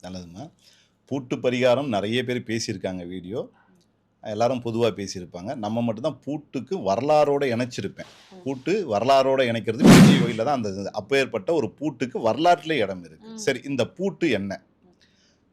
நல்லதும்மா பூட்டு பரிகாரம் நிறைய பேர் பேசியிருக்காங்க வீடியோ எல்லாரும் பொதுவாக பேசியிருப்பாங்க நம்ம மட்டும்தான் பூட்டுக்கு வரலாறோட இணைச்சிருப்பேன் பூட்டு வரலாறோட இணைக்கிறது பெரிய கோயிலில் தான் அந்த. அப்பேற்பட்ட ஒரு பூட்டுக்கு வரலாற்றிலே இடம் இருக்கு ம். சரி இந்த பூட்டு என்ன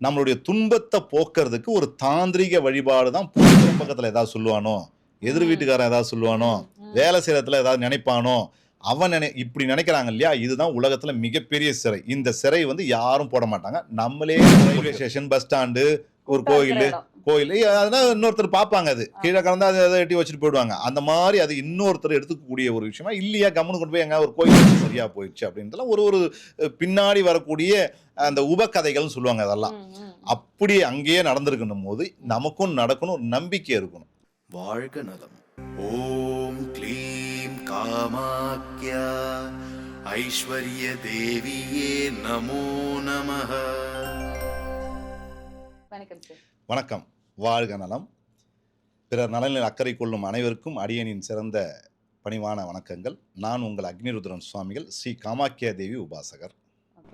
நம்மளுடைய துன்பத்தை போக்குறதுக்கு ஒரு தாந்திரிக வழிபாடு தான் பூட்டு பக்கத்தில் ஏதாவது சொல்லுவானோ எதிர். வீட்டுக்காரன் ஏதாவது சொல்லுவானோ. வேலை செய்யற இடத்துல ஏதாவது நினைப்பானோ அவன் நினை இப்படி நினைக்கிறாங்க இல்லையா? இதுதான் உலகத்துல மிகப்பெரிய சிறை. இந்த சிறை வந்து யாரும் போட மாட்டாங்க. நம்மளே ரயில்வே ஸ்டேஷன் பஸ் ஸ்டாண்டு ஒரு கோயில். கோயில். அதனால இன்னொருத்தர் பார்ப்பாங்க அது. கீழே கலந்து அதை அதை எட்டி வச்சுட்டு போயிடுவாங்க. அந்த மாதிரி அது இன்னொருத்தர் எடுத்துக்கக்கூடிய ஒரு விஷயமா இல்லையா கம்முன்னு கொண்டு போய் எங்க ஒரு கோயில் சரியா போயிடுச்சு அப்படின்றதுலாம் ஒரு ஒரு பின்னாடி வரக்கூடிய அந்த உபகதைகள்னு சொல்லுவாங்க அதெல்லாம். அப்படி அங்கேயே நடந்திருக்கணும் போது நமக்கும் நடக்கணும் ஒரு நம்பிக்கை இருக்கணும். வாழ்க நலம். ஓம் க்ளீம் காமாக்யா ஐஸ்வர்ய தேவியே நமோ நமः வணக்கம் சார் வணக்கம். வாழ்க நலம். பிறர் நலனில் அக்கறை கொள்ளும் அனைவருக்கும் அடியனின் சிறந்த பணிவான வணக்கங்கள். நான் உங்கள் அக்னிருத்ரன் சுவாமிகள் ஸ்ரீ காமாக்கியா தேவி உபாசகர்.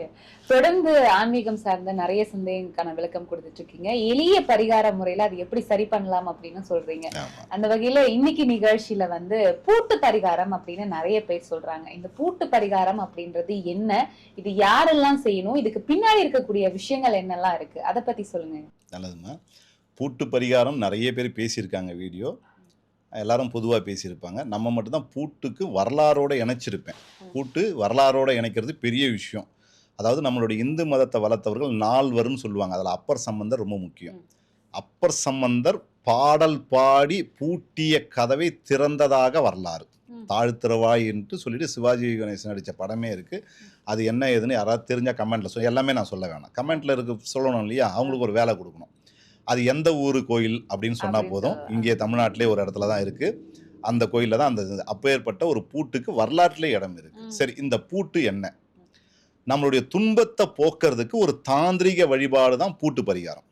ஓகே தொடர்ந்து ஆன்மீகம் சார்ந்த நிறைய சந்தேகங்களுக்கான விளக்கம் கொடுத்துட்டு இருக்கீங்க எளிய பரிகார முறையில அது எப்படி சரி பண்ணலாம் அப்படின்னு சொல்றீங்க. அந்த வகையில இன்னைக்கு நிகழ்ச்சியில வந்து பூட்டு பரிகாரம் அப்படின்னு நிறைய பேர் சொல்றாங்க. இந்த பூட்டு பரிகாரம் அப்படின்றது என்ன? இது யாரெல்லாம் செய்யணும்? இதுக்கு பின்னாடி இருக்கக்கூடிய விஷயங்கள் என்னெல்லாம் இருக்கு? அதை பத்தி சொல்லுங்க. நல்லதும்மா பூட்டு பரிகாரம் நிறைய பேர் பேசியிருக்காங்க வீடியோ. எல்லாரும் பொதுவாக பேசியிருப்பாங்க. நம்ம மட்டும்தான் பூட்டுக்கு வரலாறோட இணைச்சிருப்பேன். பூட்டு வரலாறோட இணைக்கிறது பெரிய விஷயம். அதாவது நம்மளுடைய இந்து மதத்தை வளர்த்தவர்கள் நால்வர்னு சொல்லுவாங்க அதில் அப்பர் சம்பந்தர் ரொம்ப முக்கியம். அப்பர் சம்பந்தர் பாடல் பாடி பூட்டிய கதவை திறந்ததாக வரலாறு. தாழ்த்திறவாய் என்று சொல்லிட்டு சிவாஜி கணேசன் நடித்த படமே இருக்குது அது என்ன ஏதுன்னு யாராவது தெரிஞ்சால் கமெண்ட்டில் சொல் எல்லாமே நான் சொல்ல வேணாம் கமெண்ட்டில் இருக்க சொல்லணும் இல்லையா அவங்களுக்கு ஒரு வேலை கொடுக்கணும் அது எந்த ஊர் கோயில் அப்படின்னு சொன்னால் போதும். இங்கே தமிழ்நாட்டிலே ஒரு இடத்துல தான் இருக்குது அந்த கோயிலில் தான் அந்த. அப்பேற்பட்ட ஒரு பூட்டுக்கு வரலாற்றிலே இடம் இருக்குது. சரி இந்த பூட்டு என்ன நம்மளுடைய துன்பத்தை போக்குறதுக்கு ஒரு தாந்திரிக வழிபாடு தான் பூட்டு பரிகாரம்.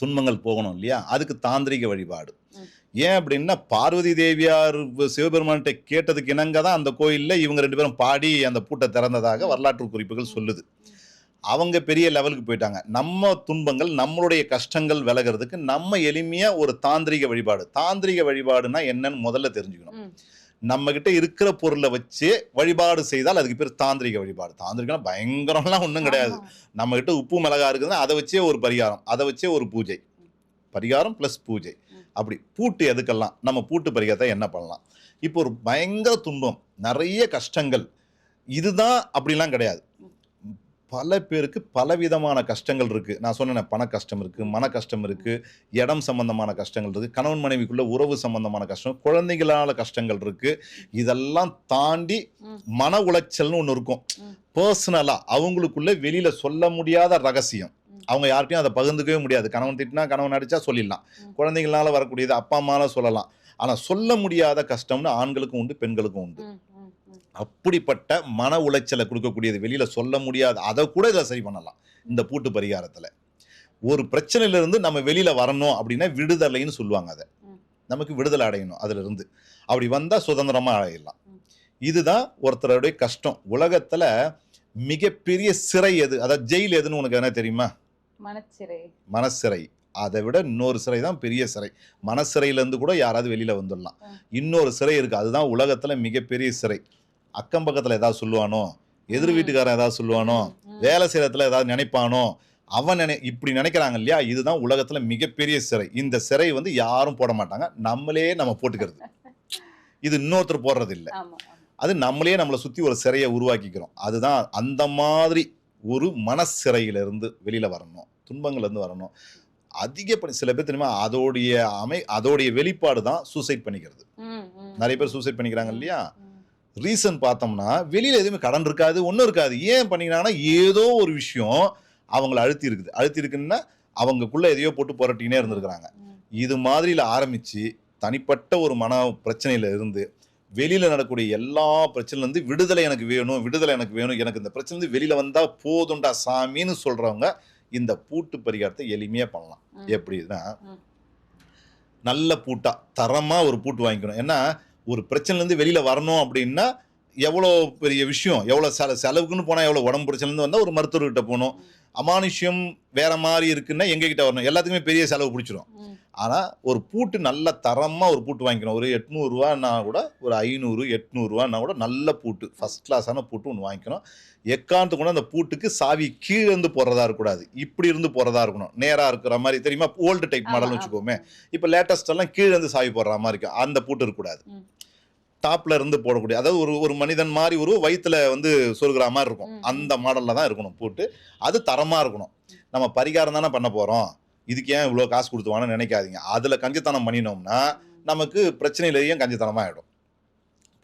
துன்பங்கள் போகணும் இல்லையா? அதுக்கு தாந்திரிக வழிபாடு. ஏன் அப்படின்னா பார்வதி தேவியார் சிவபெருமான்கிட்ட கேட்டதுக்கு இணங்க தான் அந்த கோயிலில் இவங்க ரெண்டு பேரும் பாடி அந்த பூட்டை திறந்ததாக வரலாற்று குறிப்புகள் சொல்லுது. அவங்க பெரிய லெவலுக்கு போயிட்டாங்க. நம்ம துன்பங்கள் நம்மளுடைய கஷ்டங்கள் விலகிறதுக்கு நம்ம எளிமையாக ஒரு தாந்திரிக வழிபாடு. தாந்திரிக வழிபாடுனா என்னன்னு முதல்ல தெரிஞ்சுக்கணும். நம்ம கிட்ட இருக்கிற பொருளை வச்சு வழிபாடு செய்தால் அதுக்கு பேர் தாந்திரிக வழிபாடு. தாந்திரிகம்னா பயங்கரம்லாம் ஒன்றும் கிடையாது. நம்ம கிட்ட உப்பு மிளகா இருக்குதுன்னா அதை வச்சே ஒரு பரிகாரம் அதை வச்சே ஒரு பூஜை. பரிகாரம் ப்ளஸ் பூஜை. அப்படி பூட்டு எதுக்கெல்லாம்? நம்ம பூட்டு பரிகாரத்தை என்ன பண்ணலாம்? இப்போ ஒரு பயங்கர துன்பம் நிறைய கஷ்டங்கள். இதுதான் அப்படிலாம் கிடையாது. பல பேருக்கு பலவிதமான கஷ்டங்கள் இருக்கு நான் சொன்னேன் பண கஷ்டம் இருக்கு மன கஷ்டம் இருக்கு இடம் சம்பந்தமான கஷ்டங்கள் இருக்கு கணவன் மனைவிக்குள்ள உறவு சம்பந்தமான கஷ்டம் குழந்தைகளால கஷ்டங்கள் இருக்கு இதெல்லாம் தாண்டி. மன உளைச்சல்னு ஒன்று இருக்கும் ம். பர்சனலா அவங்களுக்குள்ள வெளியில சொல்ல முடியாத ரகசியம். அவங்க யார்கிட்டயும் அதை பகிர்ந்துக்கவே முடியாது கணவன் திட்டினா கணவன் அடிச்சா சொல்லிடலாம். குழந்தைங்களால வரக்கூடியது அப்பா அம்மால சொல்லலாம் ஆனா சொல்ல முடியாத கஷ்டம்னு ஆண்களுக்கும் உண்டு பெண்களுக்கும் உண்டு. அப்படிப்பட்ட மன உளைச்சலை கொடுக்கக்கூடியது வெளியில சொல்ல முடியாது அதை கூட இதில் சரி பண்ணலாம். இந்த பூட்டு பரிகாரத்துல. ஒரு பிரச்சனையில இருந்து நம்ம வெளியில வரணும் அப்படின்னா விடுதலைன்னு சொல்லுவாங்க அதை. நமக்கு விடுதலை அடையணும் அதுல இருந்து அப்படி வந்தா சுதந்திரமா அடையலாம். இதுதான் ஒருத்தருடைய கஷ்டம். உலகத்துல மிகப்பெரிய சிறை எது? அதாவது ஜெயில் எதுன்னு உனக்கு என்ன தெரியுமா? மனச்சிறை. மனசிறை அதை விட இன்னொரு சிறை தான் பெரிய சிறை. மனசிறையிலேருந்து கூட யாராவது வெளியில வந்துடலாம். இன்னொரு சிறை இருக்கு. அதுதான் உலகத்துல மிகப்பெரிய சிறை. அக்கம் பக்கத்துல ஏதாவது சொல்லுவானோ எதிர். வீட்டுக்காரன் ஏதாவது சொல்லுவானோ. வேலை செய்யற இடத்துல ஏதாவது நினைப்பானோ அவன் நினை இப்படி நினைக்கிறாங்க இல்லையா? இதுதான் உலகத்துல மிகப்பெரிய சிறை. இந்த சிறை வந்து யாரும் போட மாட்டாங்க. நம்மளே நம்ம போட்டுக்கிறது. இது இன்னொருத்தர் போடுறது இல்லை. அது நம்மளே நம்மளை சுத்தி ஒரு சிறையை உருவாக்கிக்கிறோம். அதுதான் அந்த மாதிரி ஒரு மனசிறையிலிருந்து வெளியில வரணும். துன்பங்கள்ல இருந்து வரணும் அதிகப்படி சில பேர் தெரியுமா? அதோடைய அமை அதோடைய வெளிப்பாடு தான் சூசைட் பண்ணிக்கிறது. நிறைய பேர் சூசைட் பண்ணிக்கிறாங்க இல்லையா. ரீசன் பார்த்தோம்னா வெளியில எதுவுமே கடன் இருக்காது ஒன்றும் இருக்காது ஏன் பண்ணிக்கிறாங்கன்னா ஏதோ ஒரு விஷயம் அவங்கள அழுத்தி இருக்குது அழுத்தி இருக்குன்னா அவங்கக்குள்ள எதையோ போட்டு புரட்டினே இருந்திருக்கிறாங்க. இது மாதிரில ஆரம்பிச்சு தனிப்பட்ட ஒரு மன பிரச்சனையில இருந்து வெளியில நடக்கக்கூடிய எல்லா பிரச்சனையில இருந்து விடுதலை எனக்கு வேணும் விடுதலை எனக்கு வேணும் எனக்கு இந்த பிரச்சனை இருந்து வெளியில வந்தா போதும்டா சாமின்னு சொல்றவங்க இந்த பூட்டு பரிகாரத்தை எளிமையா பண்ணலாம். எப்படின்னா. நல்ல பூட்டா தரமா ஒரு பூட்டு வாங்கிக்கணும் ஏன்னா ஒரு பிரச்சனைல இருந்து வெளியில வரணும் அப்படின்னா எவ்வளோ பெரிய விஷயம்? எவ்வளோ செல செலவுக்குன்னு போனால் எவ்வளோ உடம்பு பிரச்சனைலேருந்து வந்தால் ஒரு மருத்துவர்கிட்ட போகணும். அமானுஷ்யம் வேற மாதிரி இருக்குன்னா எங்ககிட்ட வரணும். எல்லாத்துக்குமே பெரிய செலவு பிடிச்சிரும். ஆனால் ஒரு பூட்டு நல்ல தரமாக ஒரு பூட்டு வாங்கிக்கணும். ஒரு எட்நூறுரூவான்னா கூட ஒரு ஐநூறு எட்நூறுரூவான்னா கூட நல்ல பூட்டு. ஃபஸ்ட் கிளாஸான பூட்டு ஒன்று வாங்கிக்கணும். எக்காந்து கூட அந்த பூட்டுக்கு சாவி கீழே இருந்து போடுறதா இருக்கக்கூடாது. இப்படி இருந்து போடுறதா இருக்கணும். நேராக இருக்கிற மாதிரி தெரியுமா? ஓல்டு டைப் மாடல்னு. வச்சுக்கோமே. இப்போ லேட்டஸ்ட் எல்லாம் கீழே இருந்து சாவி போடுற மாதிரி இருக்கும் அந்த பூட்டு இருக்கக்கூடாது. ம். டாப்ல இருந்து போடக்கூடிய அதாவது ஒரு ஒரு மனிதன் மாதிரி ஒரு வயித்துல வந்து சொருகிற மாதிரி இருக்கும். அந்த மாடல்ல தான் இருக்கணும் பூட்டு. அது தரமா இருக்கணும். நம்ம பரிகாரம் தானே பண்ண போறோம். இதுக்கு ஏன் இவ்வளோ காசு கொடுத்துவான்னு நினைக்காதீங்க அதுல கஞ்சத்தனம் பண்ணினோம்னா நமக்கு பிரச்சனையிலேயும் கஞ்சத்தனமா ஆயிடும்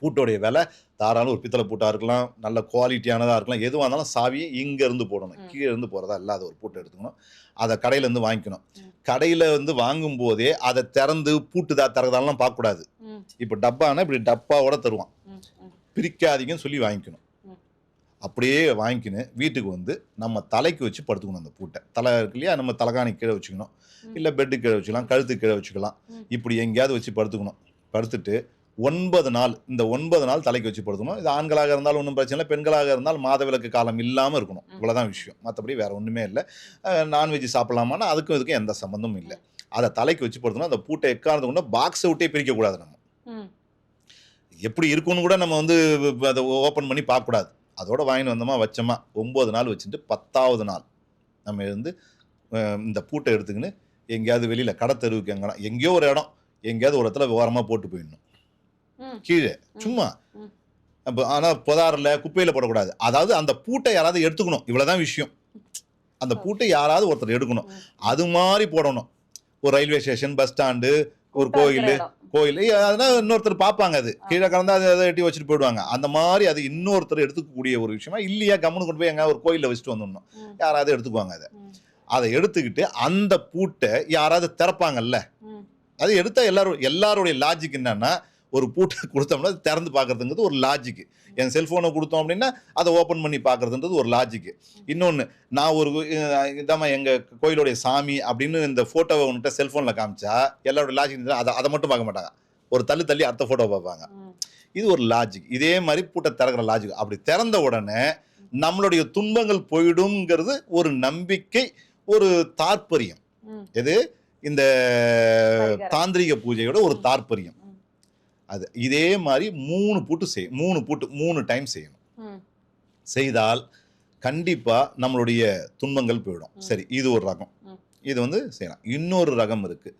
பூட்டோடைய விலை தாராளம் ஒரு பித்தளை பூட்டா இருக்கலாம் நல்ல குவாலிட்டியானதா இருக்கலாம் எதுவாக இருந்தாலும் சாவியை இங்க இருந்து போடணும் ம். கீழே இருந்து போறதா இல்லாத ஒரு பூட்டை எடுத்துக்கணும் அதை கடையில இருந்து வாங்கிக்கணும். கடையில வந்து வாங்கும் போதே அதை திறந்து பூட்டுதா திறகுதாலாம் பார்க்கக்கூடாது இப்போ டப்பானா இப்படி டப்பாவோட தருவான். பிரிக்காதீங்கன்னு சொல்லி வாங்கிக்கணும். அப்படியே வாங்கிக்கின்னு வீட்டுக்கு வந்து நம்ம தலைக்கு வச்சு படுத்துக்கணும் அந்த பூட்டை. தலை இருக்கு இல்லையா? நம்ம தலைகாணி கீழே வச்சுக்கணும். இல்லை பெட்டு கீழே வச்சுக்கலாம் கழுத்து கீழே வச்சுக்கலாம். இப்படி எங்கேயாவது வச்சு படுத்துக்கணும். படுத்துட்டு ஒன்பது நாள் இந்த ஒன்பது நாள் தலைக்கு வச்சு படுத்தணும் இது ஆண்களாக இருந்தாலும் ஒன்றும் பிரச்சனை இல்லை. பெண்களாக இருந்தால் மாதவிலக்கு காலம் இல்லாமல் இருக்கணும். இவ்வளோதான் விஷயம். மற்றபடி வேற ஒன்றுமே இல்லை. நான்வெஜ் சாப்பிடலாமான்னா அதுக்கும் இதுக்கும் எந்த சம்மந்தமும் இல்லை. அதை தலைக்கு வச்சு படுத்தணும். அந்த பூட்டை எக்காரணத்தை கொண்டு பாக்ஸை விட்டே பிரிக்கக்கூடாது நம்ம. எப்படி இருக்குன்னு கூட நம்ம வந்து அதை ஓப்பன் பண்ணி பார்க்கக்கூடாது. அதோட வாங்கிட்டு வந்தோமா வச்சோமா? ஒம்பது நாள் வச்சுட்டு பத்தாவது நாள் நம்ம இருந்து அஹ், இந்த பூட்டை எடுத்துக்கின்னு எங்கேயாவது வெளியில் கடத்தெருவுக்கு எங்கன்னா எங்கேயோ ஒரு இடம் எங்கேயாவது ஒரு இடத்துல ஓரமாக போட்டு போயிடணும். கீழே சும்மா. அப்போ ஆனால் புதாரில் குப்பையில் போடக்கூடாது. அதாவது அந்த பூட்டை யாராவது எடுத்துக்கணும். இவ்வளோதான் விஷயம். அந்த பூட்டை யாராவது ஒருத்தர் எடுக்கணும். அது மாதிரி போடணும். ஒரு ரயில்வே ஸ்டேஷன் பஸ் ஸ்டாண்டு ஒரு கோயில். கோயில். அதனால் இன்னொருத்தர் பார்ப்பாங்க அது. கீழே கலந்து அதை அதை எட்டி வச்சுட்டு போயிடுவாங்க. அந்த மாதிரி அது இன்னொருத்தர் எடுத்துக்கக்கூடிய ஒரு விஷயமா இல்லையா கம்முன்னு கொண்டு போய் எங்க ஒரு கோயிலில் வச்சுட்டு வந்துடணும். யாராவது எடுத்துக்குவாங்க அதை. அதை எடுத்துக்கிட்டு அந்த பூட்டை யாராவது திறப்பாங்கல்ல. அது எடுத்தா எல்லாரும் எல்லாருடைய லாஜிக் என்னன்னா ஒரு பூட்டை கொடுத்தோம்னா திறந்து பார்க்கறதுங்கிறது ஒரு லாஜிக் என் செல்ஃபோனை கொடுத்தோம் அப்படின்னா அதை ஓப்பன் பண்ணி பார்க்கறதுன்றது ஒரு லாஜிக் இன்னொன்று நான் ஒரு இதாம்மா எங்கள் கோயிலுடைய சாமி அப்படின்னு இந்த ஃபோட்டோவை உன்கிட்ட செல்ஃபோனில் காமிச்சா எல்லாரோட லாஜிக் அதை அதை மட்டும் பார்க்க மாட்டாங்க. ஒரு தள்ளி தள்ளி அடுத்த ஃபோட்டோ பார்ப்பாங்க. இது ஒரு லாஜிக் இதே மாதிரி பூட்டை திறக்கிற லாஜிக் அப்படி திறந்த உடனே நம்மளுடைய துன்பங்கள் போயிடும்ங்கிறது ஒரு நம்பிக்கை ஒரு தாற்பயம். ம். எது? இந்த. தாந்திரிக பூஜையோட ஒரு ம். அது இதே மாதிரி மூணு பூட்டு செய் மூணு பூட்டு மூணு டைம் செய்யணும். செய்தால் கண்டிப்பா நம்மளுடைய துன்பங்கள் போயிடும். சரி இது ஒரு ரகம். இது வந்து செய்யலாம் இன்னொரு ரகம் இருக்கு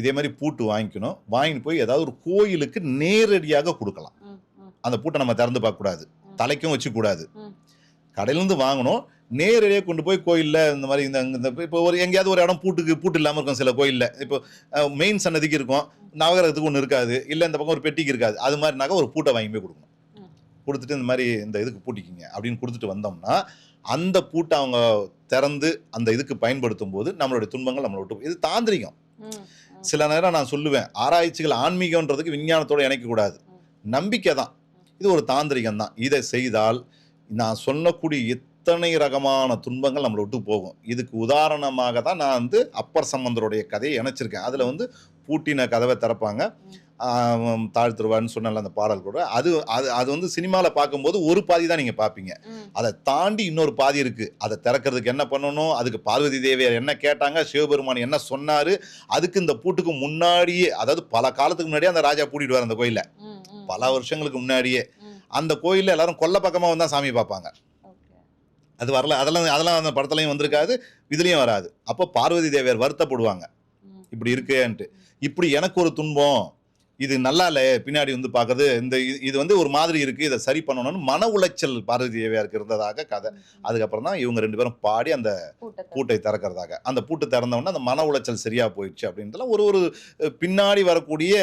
இதே மாதிரி பூட்டு வாங்கிக்கணும் வாங்கிட்டு போய் ஏதாவது ஒரு கோயிலுக்கு நேரடியாக கொடுக்கலாம். அந்த பூட்டை நம்ம திறந்து பார்க்கக்கூடாது. தலைக்கும் வச்சுக்கூடாது. கடையிலேருந்து வாங்கணும். நேரடியாக கொண்டு போய் கோயிலில் இந்த மாதிரி இந்த இந்த இப்போ ஒரு எங்கேயாவது ஒரு இடம் பூட்டுக்கு பூட்டு இல்லாமல் இருக்கும் சில கோயிலில். இப்போ மெயின் சன்னதிக்கு இருக்கும். நவகிரகத்துக்கு ஒன்று இருக்காது. இல்லை இந்த பக்கம் ஒரு பெட்டிக்கு இருக்காது. அது மாதிரினாக்கா ஒரு பூட்டை வாங்கி போய் கொடுக்கணும். கொடுத்துட்டு இந்த மாதிரி இந்த இதுக்கு பூட்டிக்கிங்க அப்படின்னு கொடுத்துட்டு வந்தோம்னா அந்த பூட்டை அவங்க திறந்து அந்த இதுக்கு பயன்படுத்தும் போது நம்மளுடைய துன்பங்கள் நம்மளை விட்டு இது தாந்திரிகம். சில நேரம் நான் சொல்லுவேன் ஆராய்ச்சிகள் ஆன்மீகன்றதுக்கு விஞ்ஞானத்தோட இணைக்கக்கூடாது நம்பிக்கை தான் இது ஒரு தாந்திரிகம் தான் இதை செய்தால் நான் சொல்லக்கூடிய இத்தனை ரகமான துன்பங்கள் நம்மளை விட்டு போகும். இதுக்கு உதாரணமாக தான் நான் வந்து அப்பர் சம்பந்தருடைய கதையை இணைச்சிருக்கேன். அதில் வந்து பூட்டின கதவை திறப்பாங்க. தாழ்த்துருவான்னு சொன்னல அந்த பாடல் கூட. அது அது அது வந்து சினிமாவில் பார்க்கும்போது ஒரு பாதி தான் நீங்கள் பார்ப்பீங்க. அதை தாண்டி இன்னொரு பாதி இருக்கு. அதை திறக்கிறதுக்கு என்ன பண்ணணும்? அதுக்கு பார்வதி தேவியார் என்ன கேட்டாங்க? சிவபெருமான் என்ன சொன்னாரு? அதுக்கு இந்த பூட்டுக்கு முன்னாடியே அதாவது பல காலத்துக்கு முன்னாடியே அந்த ராஜா பூட்டிடுவார் அந்த கோயில. பல வருஷங்களுக்கு முன்னாடியே. அந்த கோயில்ல எல்லாரும் கொல்ல பக்கமா வந்தா சாமி பார்ப்பாங்க. அது வரல அதெல்லாம் அதெல்லாம் அந்த படத்துலையும் வந்திருக்காது இதுலயும் வராது அப்போ பார்வதி தேவியார் வருத்தப்படுவாங்க. இப்படி இருக்கேன்ட்டு இப்படி எனக்கு ஒரு துன்பம் இது நல்லா இல்லை பின்னாடி வந்து பார்க்கறது இந்த இது- வந்து ஒரு மாதிரி இருக்கு இதை சரி பண்ணணும்னு மன உளைச்சல் பார்வதி தேவியாருக்கு இருந்ததாக கதை. அதுக்கப்புறம் தான் இவங்க ரெண்டு பேரும் பாடி அந்த. பூட்டை திறக்கிறதாக அந்த பூட்டு திறந்தவுடனே அந்த மன உளைச்சல் சரியா போயிடுச்சு அப்படின்றதுலாம் ஒரு ஒரு பின்னாடி வரக்கூடிய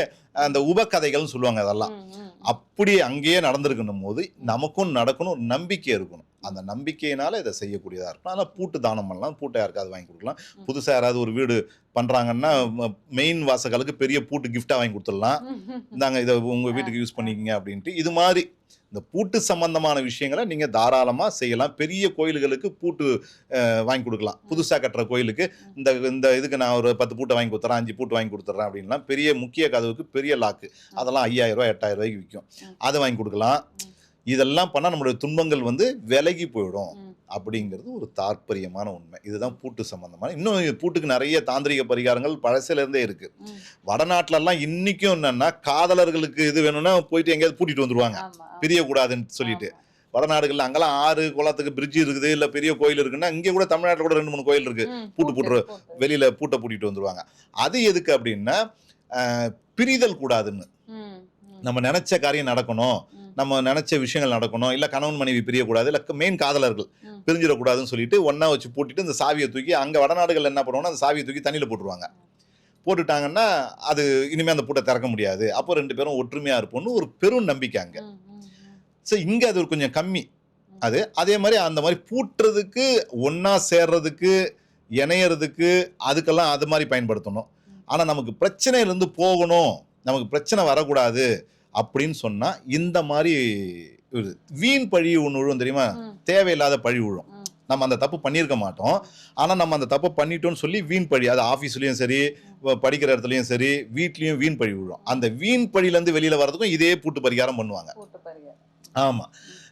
அந்த உபகதைகள்னு சொல்லுவாங்க அதெல்லாம். அப்படி அங்கேயே நடந்திருக்கணும் போது நமக்கும் நடக்கணும் ஒரு நம்பிக்கை இருக்கணும். அந்த நம்பிக்கையினால இதை செய்யக்கூடியதா இருக்கும் அதனால் பூட்டு தானம் பண்ணலாம். பூட்டை யாருக்காவது வாங்கி கொடுக்கலாம். புதுசாக யாராவது ஒரு வீடு பண்ணுறாங்கன்னா மெயின் வாசகளுக்கு பெரிய பூட்டு கிஃப்டாக வாங்கி கொடுத்துடலாம். இந்தாங்க இதை உங்கள் வீட்டுக்கு யூஸ் பண்ணிக்கிங்க அப்படின்ட்டு. இது மாதிரி இந்த பூட்டு சம்பந்தமான விஷயங்களை நீங்கள் தாராளமாக செய்யலாம். பெரிய கோயில்களுக்கு பூட்டு வாங்கி கொடுக்கலாம். புதுசாக கட்டுற கோயிலுக்கு இந்த இந்த இதுக்கு நான் ஒரு பத்து பூட்டை வாங்கி கொடுத்துறேன் அஞ்சு பூட்டு வாங்கி கொடுத்துட்றேன் அப்படின்லாம் பெரிய முக்கிய கதவுக்கு பெரிய லாக்கு. அதெல்லாம் ஐயாயிரம் ரூபாய் எட்டாயிரம் ரூபாய்க்கு விற்கும். அதை வாங்கி கொடுக்கலாம். இதெல்லாம் பண்ணால் நம்மளுடைய துன்பங்கள் வந்து விலகி போயிடும். அப்படிங்கிறது ஒரு தாற்பரியமான உண்மை இதுதான் பூட்டு சம்பந்தமான இன்னும் பூட்டுக்கு நிறைய தாந்திரிக பரிகாரங்கள் பழசுல இருந்தே இருக்கு ம். வடநாட்டுல எல்லாம் இன்னைக்கும் என்னன்னா காதலர்களுக்கு இது வேணும்னா போயிட்டு எங்கேயாவது பூட்டிட்டு வந்துருவாங்க ஆமா பிரியக்கூடாதுன்னு சொல்லிட்டு. வடநாடுகள்ல அங்கெல்லாம் ஆறு குளத்துக்கு பிரிட்ஜ் இருக்குது இல்ல பெரிய கோயில் இருக்குன்னா இங்க கூட தமிழ்நாட்டுல கூட ரெண்டு மூணு கோயில் இருக்கு ம், பூட்டு. பூட்டு. வெளியில பூட்டை பூட்டிட்டு வந்துருவாங்க அது எதுக்கு அப்படின்னா பிரிதல் கூடாதுன்னு நம்ம நினைச்ச காரியம் நடக்கணும். நம்ம நினைச்ச விஷயங்கள் நடக்கணும். இல்ல கணவன் மனைவி பிரியக்கூடாது. இல்ல மெயின் காதலர்கள். பிரிஞ்சிடக்கூடாதுன்னு சொல்லிட்டு ஒண்ணா வச்சு பூட்டிட்டு இந்த சாவியை தூக்கி அங்க வடநாடுகள் என்ன பண்ணுவாங்கன்னா அந்த சாவியை தூக்கி தண்ணியில போட்டுருவாங்க. போட்டுட்டாங்கன்னா அது இனிமே அந்த பூட்டை திறக்க முடியாது. அப்போ ரெண்டு பேரும் ஒற்றுமையா இருப்போம்னு ஒரு பெரும் நம்பிக்கை அங்க. ஸோ இங்க அது ஒரு கொஞ்சம் கம்மி. அது அதே மாதிரி அந்த மாதிரி பூட்டுறதுக்கு ஒண்ணா சேர்றதுக்கு இணையறதுக்கு அதுக்கெல்லாம் அது மாதிரி பயன்படுத்தணும். ஆனா நமக்கு பிரச்சனையிலேருந்து போகணும். நமக்கு பிரச்சனை வரக்கூடாது. அப்படின்னு சொன்னா இந்த மாதிரி வீண் பழி ஒன்று விழும் தெரியுமா? தேவையில்லாத பழி விழும். நம்ம அந்த தப்பு பண்ணியிருக்க மாட்டோம். ஆனா நம்ம அந்த தப்பை பண்ணிட்டோம்னு சொல்லி வீண் பழி அது ஆஃபீஸ்லயும் சரி படிக்கிற இடத்துலயும் சரி வீட்லயும் வீண் பழி விழும் அந்த வீண் பழியிலேருந்து வெளியில வர்றதுக்கும் இதே பூட்டு பரிகாரம் பண்ணுவாங்க. பூட்டு பரிகாரம். ஆமா.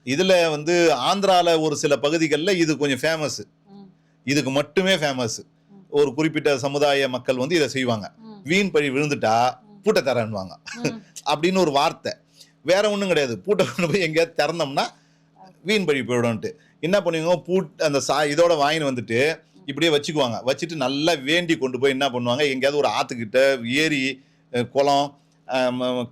இதுல வந்து ஆந்திரால ஒரு சில பகுதிகளில் இது கொஞ்சம் ஃபேமஸ் ம், இதுக்கு மட்டுமே ஃபேமஸ் ஒரு குறிப்பிட்ட சமுதாய மக்கள் வந்து இதை செய்வாங்க. வீண் பழி விழுந்துட்டா பூட்டை தரேன்னுவாங்க. ம். அப்படின்னு ஒரு வார்த்தை. வேற ஒன்றும் கிடையாது. பூட்டை கொண்டு போய் எங்கேயாவது திறந்தோம்னா வீண் பழி போயிடும்ட்டு என்ன பண்ணுவீங்க பூட் அந்த சா இதோட வாங்கின்னு வந்துட்டு இப்படியே வச்சுக்குவாங்க. வச்சுட்டு நல்லா வேண்டி கொண்டு போய் என்ன பண்ணுவாங்க எங்கேயாவது ஒரு ஆற்றுக்கிட்ட ஏரி குளம்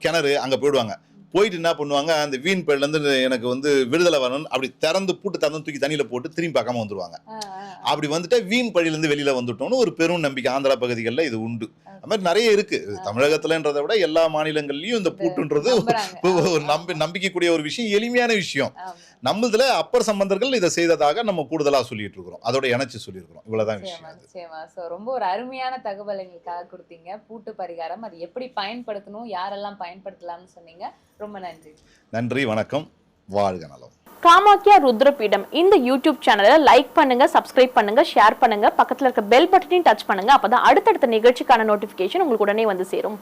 கிணறு அங்கே போயிடுவாங்க. போயிட்டு என்ன பண்ணுவாங்க அந்த வீண் பழிலேருந்து எனக்கு வந்து விடுதலை வரணும் அப்படி திறந்து பூட்டு திறந்து தூக்கி தண்ணியில் போட்டு திரும்பி பார்க்காம ஆ. அப்படி வந்துட்டா வீண் பழியிலேருந்து வெளியில வந்துட்டோம்னு ஒரு பெரும் நம்பிக்கை ஆந்திரா பகுதிகளில் இது உண்டு அது மாதிரி நிறைய இருக்கு இது தமிழகத்துலன்றதை விட எல்லா மாநிலங்கள்லயும் இந்த பூட்டுன்றது. ஒரு- நம்பி நம்பிக்கைக்கூடிய ஒரு விஷயம் எளிமையான விஷயம். நம்மளதுல அப்பர் சம்பந்தர்கள் இதை செய்ததாக நம்ம கூடுதலா சொல்லிட்டு இருக்கிறோம் அதோட இணைச்சு சொல்லியிருக்கிறோம் இவ்வளவுதான் நிச்சயமா விஷயம். நிச்சயமா. சோ ரொம்ப ஒரு அருமையான தகவல் எங்களுக்காக கொடுத்தீங்க. பூட்டு பரிகாரம் அது எப்படி பயன்படுத்தணும் யாரெல்லாம் பயன்படுத்தலாம்னு சொன்னீங்க. ரொம்ப நன்றி. நன்றி வணக்கம். வாழ்க நலம். காமாக்கியா ருத்ரபீடம். இந்த யூடியூப் சேனலை லைக் பண்ணுங்க சப்ஸ்கிரைப் பண்ணுங்க ஷேர் பண்ணுங்க. பக்கத்துல இருக்க பெல் பட்டனையும் டச் பண்ணுங்க. அப்பதான் அடுத்தடுத்த நிகழ்ச்சிக்கான நோட்டிபிகேஷன் உங்களுக்கு உடனே வந்து சேரும்.